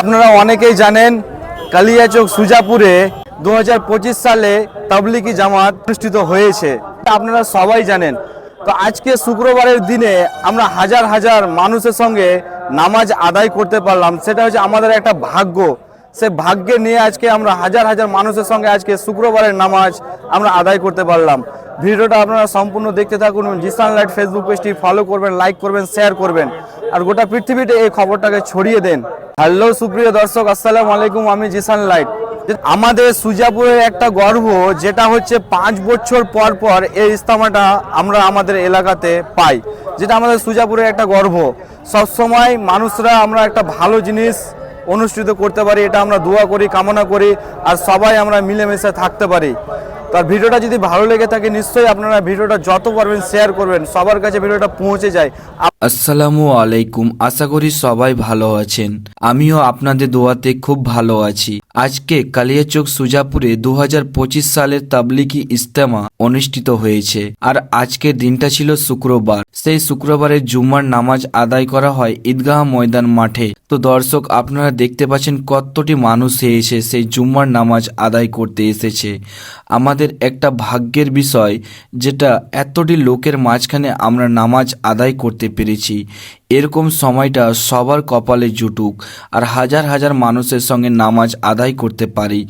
আপনারা অনেকেই জানেন কালিয়াচক সুজাপুরে দু হাজার পঁচিশ সালে তাবলিকি জামাত অনুষ্ঠিত হয়েছে। আপনারা সবাই জানেন। তো আজকে শুক্রবারের দিনে আমরা হাজার হাজার মানুষের সঙ্গে নামাজ আদায় করতে পারলাম। সেটা হচ্ছে আমাদের একটা ভাগ্য। সে ভাগ্যে নিয়ে আজকে আমরা হাজার হাজার মানুষের সঙ্গে আজকে শুক্রবারের নামাজ আমরা আদায় করতে পারলাম। ভিডিওটা আপনারা সম্পূর্ণ দেখতে থাকুন জিসান লাইট ফেসবুক পেজটি ফলো করবেন, লাইক করবেন, শেয়ার করবেন। আর গোটা পৃথিবীতে এই খবরটাকে ছড়িয়ে দেন। হ্যালো, সুপ্রিয় দর্শক, আসসালাম আলাইকুম, আমি জিসান লাইট। আমাদের সুজাপুরের একটা গর্ব যেটা হচ্ছে পাঁচ বছর পর পর এই ইস্তামাটা আমরা আমাদের এলাকাতে পাই, যেটা আমাদের সুজাপুরের একটা গর্ব সবসময় মানুষরা আমরা একটা ভালো জিনিস অনুষ্ঠিত করতে পারি, এটা আমরা দোয়া করি, কামনা করি, আর সবাই আমরা মিলেমিশে থাকতে পারি। তার ভিডিওটা যদি ভালো লেগে থাকে, নিশ্চয়ই আপনারা ভিডিওটা যত পারবেন শেয়ার করবেন, সবার কাছে ভিডিওটা পৌঁছে যায়। আসসালামু আলাইকুম, আশা করি সবাই ভালো আছেন। আমিও আপনাদের দোয়াতে খুব ভালো আছি। আজকে কালিয়াচক সুজাপুরে দু হাজার পঁচিশ সালের তাবলিকি ইস্তেমা অনুষ্ঠিত হয়েছে। আর আজকের দিনটা ছিল শুক্রবার। সেই শুক্রবারে জুম্মার নামাজ আদায় করা হয় ঈদগাহ ময়দান মাঠে। তো দর্শক, আপনারা দেখতে পাচ্ছেন কতটি মানুষ এসে সেই জুম্মার নামাজ আদায় করতে এসেছে। আমাদের একটা ভাগ্যের বিষয়, যেটা এতটি লোকের মাঝখানে আমরা নামাজ আদায় করতে পেরেছি এরকম সময়টা সবার কপালে জুটুক আর হাজার হাজার মানুষের সঙ্গে নামাজ আদায় করতে পারি।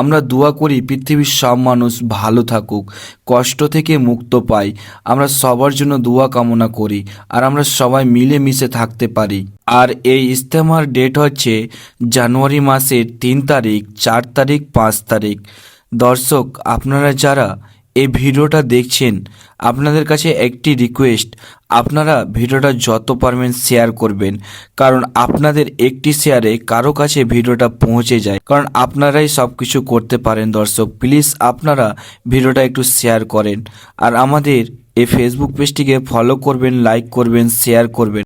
আমরা দোয়া করি পৃথিবীর সব মানুষ ভালো থাকুক, কষ্ট থেকে মুক্ত পাই। আমরা সবার জন্য দোয়া কামনা করি আর আমরা সবাই মিলেমিশে থাকতে পারি। আর এই ইস্তেমার ডেট হচ্ছে জানুয়ারি মাসের তিন তারিখ, চার তারিখ, পাঁচ তারিখ। দর্শক, আপনারা যারা এই ভিডিওটা দেখছেন, আপনাদের কাছে একটি রিকোয়েস্ট আপনারা ভিডিওটা যত পারবেন শেয়ার করবেন, কারণ আপনাদের একটি শেয়ারে কারও কাছে ভিডিওটা পৌঁছে যায়। কারণ আপনারাই সব কিছু করতে পারেন দর্শক প্লিজ আপনারা ভিডিওটা একটু শেয়ার করেন। আর আমাদের এই ফেসবুক পেজটিকে ফলো করবেন লাইক করবেন শেয়ার করবেন।